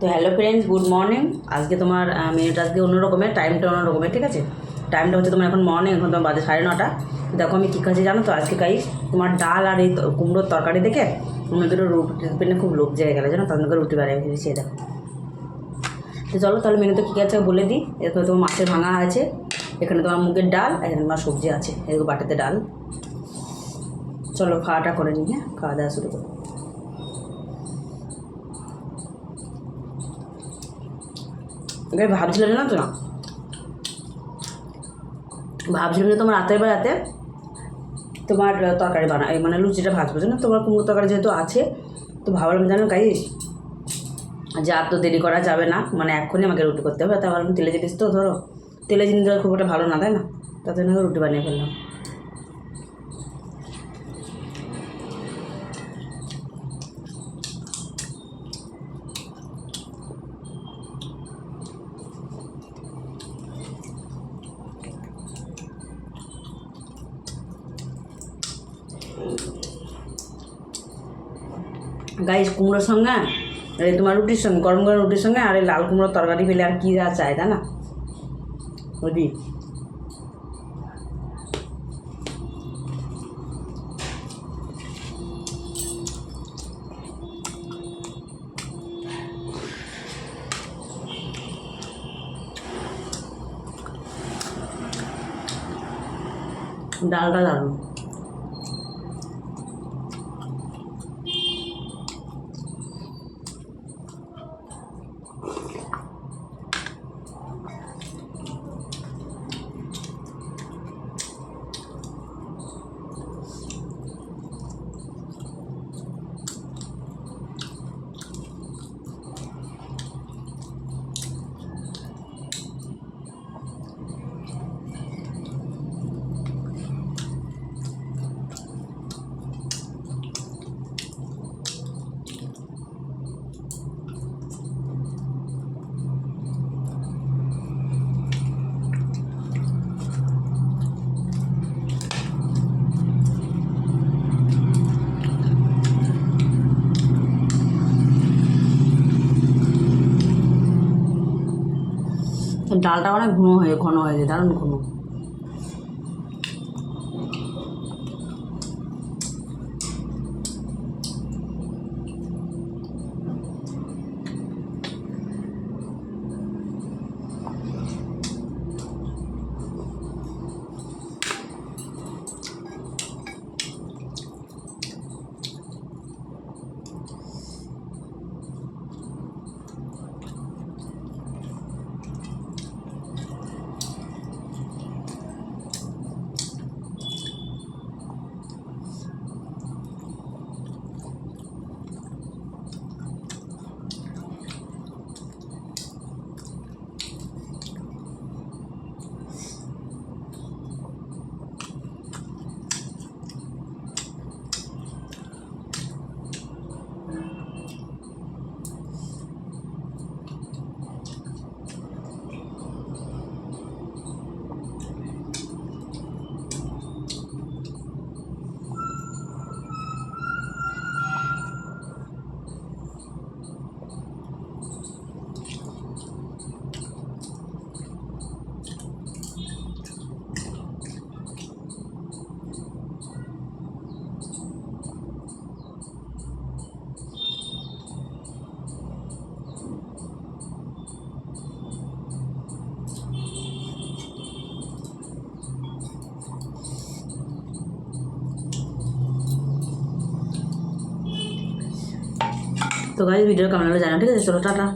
তো hello friends good morning আজকে তোমার মেনুটা আজকে অন্য রকমের টাইমটা অন্য রকমের, ঠিক আছে? টাইমটা হচ্ছে তোমার এখন মর্নিং এখন তোমার বাজে সাড়ে নটা। দেখো আমি কী খাচ্ছি জানো তো? আজকে খাই তোমার ডাল আর এই কুমড়োর তরকারি দেখে আমার দুটো রুটি খুব লোক জেগে গেলে, জানো? তাদের রুটি বানিয়ে ফেলেছি এই দেখো। তো চলো তাহলে মেনুতে কী আছে বলে দিই। এরপরে তোমার মাছের ভাঙা আছে, এখানে তোমার মুগের ডাল এখানে তোমার সবজি আছে এদিকে বাটাতে ডাল। চলো খাওয়াটা করে নিই হ্যাঁ? খাওয়া দাওয়া শুরু করো। এবার ভাবছিলাম না তো? না ভাবছিলাম যে তোমার রাতের বেলাতে তোমার তরকারি বানা মানে লুচিটা ভাজবো না তোমার কুমড়ো তরকারি যেহেতু আছে, তো ভাবলাম জানো গাইস যে আর তো দেরি করা যাবে না মানে এক্ষুনি আমাকে রুটি করতে হবে তাই ভাবলাম তেলে জিনিস তো ধরো, তেলে জিনিস খুব একটা ভালো না, তাই না? তার জন্য রুটি বানিয়ে ফেললাম। গাইস কুমড়োর সঙ্গে, এই তোমার রুটির সঙ্গে, গরম গরম রুটির সঙ্গে আর লাল কুমড়োর তরকারি পেলে আর কী যা চায় তাই না? বুঝলি? ডালটা দারুণ। ডালটা অনেক ঘন হয়ে ঘন হয়ে যায় দারুণ ঘন তো গাইজ ভিডিও কেমন লাগল জানা ঠিক আছে চলো টাটা